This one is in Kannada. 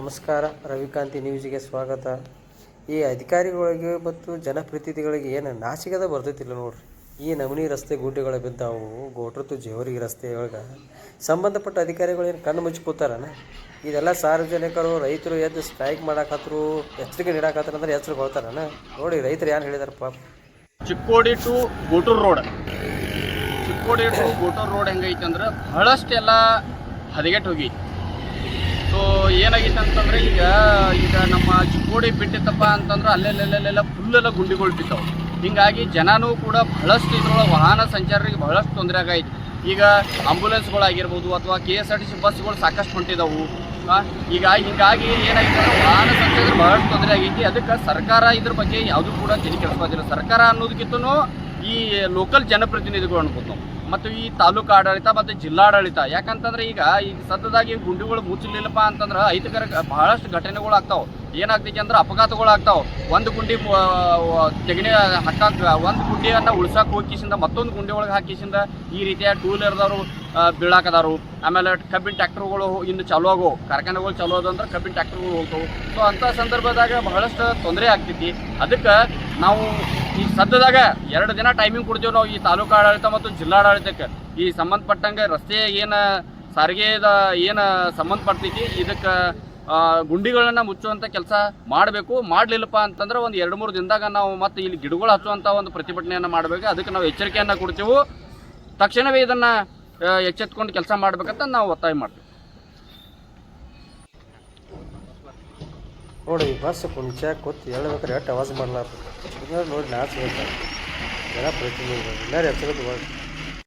ನಮಸ್ಕಾರ, ರವಿಕಾಂತಿ ನ್ಯೂಸ್ಗೆ ಸ್ವಾಗತ. ಈ ಅಧಿಕಾರಿಗಳಿಗೆ ಮತ್ತು ಜನಪ್ರತಿನಿಧಿಗಳಿಗೆ ಏನು ನಾಚಿಕದ ಬರ್ತೈತಿಲ್ಲ ನೋಡ್ರಿ. ಈ ನಮೂನಿ ರಸ್ತೆ ಗುಡ್ಡೆಗಳು ಬಿದ್ದಾವು, ಗೋಟ್ರತ್ತು ಜೇವರಿಗೆ ರಸ್ತೆಯೊಳಗೆ ಸಂಬಂಧಪಟ್ಟ ಅಧಿಕಾರಿಗಳು ಏನು ಕಣ್ಣು ಮುಚ್ಚಿ ಕೂತಾರನ ಇದೆಲ್ಲ ಸಾರ್ವಜನಿಕರು, ರೈತರು ಎದ್ದು ಸ್ಟ್ರೈಕ್ ಮಾಡಾಕತ್ರು, ಎಚ್ಚರಿಕೆ ನೀಡಾಕತ್ತಾರ ಅಂದ್ರೆ ಎಚ್ಚರಿಕೊಳ್ತಾರನ ನೋಡಿ ರೈತರು ಏನು ಹೇಳಿದಾರಪ್ಪ Chikkodi to Gotur road. Chikkodi to Gotur road ಹೆಂಗೈತೆ ಅಂದ್ರೆ ಬಹಳಷ್ಟೆಲ್ಲ ಹದಗೆಟ್ಟು ಹೋಗೈತಿ. ಸೊ ಏನಾಗಿತ್ತು ಅಂತಂದ್ರೆ ಈಗ ಈಗ ನಮ್ಮ ಚಿಕ್ಕೋಡಿ ಬಿಟ್ಟಿತ್ತಪ್ಪ ಅಂತಂದ್ರೆ ಅಲ್ಲೆಲ್ಲೆಲ್ಲೆಲ್ಲ ಫುಲ್ಲೆಲ್ಲ ಗುಂಡಿಗಳು ಬಿಟ್ಟವು ಹಿಂಗಾಗಿ ಜನನೂ ಕೂಡ ಬಹಳಷ್ಟು ಇದ್ರೊಳಗೆ ವಾಹನ ಸಂಚಾರರಿಗೆ ಬಹಳಷ್ಟು ತೊಂದರೆ ಆಗೈತಿ. ಈಗ ಆಂಬುಲೆನ್ಸ್ಗಳಾಗಿರ್ಬೋದು ಅಥವಾ K S R T C ಬಸ್ಗಳು ಸಾಕಷ್ಟು ಹೊಂಟಿದವು. ಈಗ ಹಿಂಗಾಗಿ ಏನಾಗಿತ್ತು ವಾಹನ ಸಂಚಾರ ಬಹಳಷ್ಟು ತೊಂದರೆ ಆಗೈತಿ. ಅದಕ್ಕೆ ಸರ್ಕಾರ ಇದ್ರ ಬಗ್ಗೆ ಯಾವುದೂ ಕೂಡ ತಲೆ ಕೆಡಿಸ್ಕೋದಿಲ್ಲ ಸರ್ಕಾರ ಅನ್ನೋದಕ್ಕಿಂತ ಈ ಲೋಕಲ್ ಜನಪ್ರತಿನಿಧಿಗಳು ಅನ್ಬೋದು ನಾವು. ಮತ್ತು ಈ ತಾಲೂಕು ಆಡಳಿತ ಮತ್ತು ಜಿಲ್ಲಾಡಳಿತ. ಯಾಕಂತಂದ್ರೆ ಈಗ ಈಗ ಸದ್ಯದಾಗಿ ಗುಂಡಿಗಳು ಮುಚ್ಚಲಿಲ್ಲಪ್ಪ ಅಂತಂದ್ರೆ ಐತಕರ ಬಹಳಷ್ಟು ಘಟನೆಗಳು ಆಗ್ತಾವೆ. ಏನಾಗ್ತೈತಿ ಅಂದ್ರೆ ಅಪಘಾತಗಳು ಆಗ್ತಾವೆ ಒಂದು ಗುಂಡಿ ತೆಗಣಿ ಹಾಕಕ್ಕೆ ಒಂದು ಗುಂಡಿಯನ್ನು ಉಳ್ಸಕ್ಕೆ ಹೋಗಿಸಿಂದ ಮತ್ತೊಂದು ಗುಂಡಿ ಒಳಗೆ ಹಾಕಿಸಿಂದ ಈ ರೀತಿಯ ಟೂ ವೀಲರ್ದವರು ಬೀಳಾಕದಾರು. ಆಮೇಲೆ ಕಬ್ಬಿನ ಟ್ಯಾಕ್ಟರ್ಗಳು ಇನ್ನು ಚಾಲು ಆಗೋ ಕಾರ್ಖಾನೆಗಳು ಚಾಲು ಅಂದ್ರೆ ಕಬ್ಬಿನ ಟ್ಯಾಕ್ಟರ್ಗಳು ಹೋಗ್ತಾವೆ. ಸೊ ಅಂಥ ಸಂದರ್ಭದಾಗ ಬಹಳಷ್ಟು ತೊಂದರೆ ಆಗ್ತೈತಿ. ಅದಕ್ಕೆ ನಾವು ಈ ಸದ್ಯದಾಗ ಎರಡು ದಿನ ಟೈಮಿಂಗ್ ಕೊಡ್ತೀವಿ ನಾವು ಈ ತಾಲೂಕು ಆಡಳಿತ ಮತ್ತು ಜಿಲ್ಲಾಡಳಿತಕ್ಕೆ ಈ ಸಂಬಂಧಪಟ್ಟಂಗೆ ರಸ್ತೆ ಏನು, ಸಾರಿಗೆದ ಏನು ಸಂಬಂಧಪಡ್ತೈತಿ, ಇದಕ್ಕೆ ಗುಂಡಿಗಳನ್ನ ಮುಚ್ಚುವಂಥ ಕೆಲಸ ಮಾಡಬೇಕು. ಮಾಡಲಿಲ್ಲಪ್ಪ ಅಂತಂದ್ರೆ ಒಂದು ಎರಡು ಮೂರು ದಿನದಾಗ ನಾವು ಮತ್ತೆ ಇಲ್ಲಿ ಗಿಡಗಳು ಹಚ್ಚುವಂಥ ಒಂದು ಪ್ರತಿಭಟನೆಯನ್ನು ಮಾಡಬೇಕು. ಅದಕ್ಕೆ ನಾವು ಎಚ್ಚರಿಕೆಯನ್ನು ಕೊಡ್ತೀವಿ. ತಕ್ಷಣವೇ ಇದನ್ನು ಎಚ್ಚೆತ್ಕೊಂಡು ಕೆಲಸ ಮಾಡ್ಬೇಕಂತ ನಾವು ಒತ್ತಾಯ ಮಾಡ್ತೀವಿ. ನೋಡಿ ಬಸ್ ಕುಂಚ ಕೂತ್ ಹೇಳ್ಬೇಕಾರೆ, ಎಷ್ಟು ಅವಾಸ ಮಾಡಲಾರ್ದು? ನೋಡಿ ನಾಚ್ ಹೇಳ್ತಾರೆ ಜನಪ್ರತಿನಿಧಿಗಳು ಎಲ್ಲರೂ ಎಚ್ಚರಿಕೆ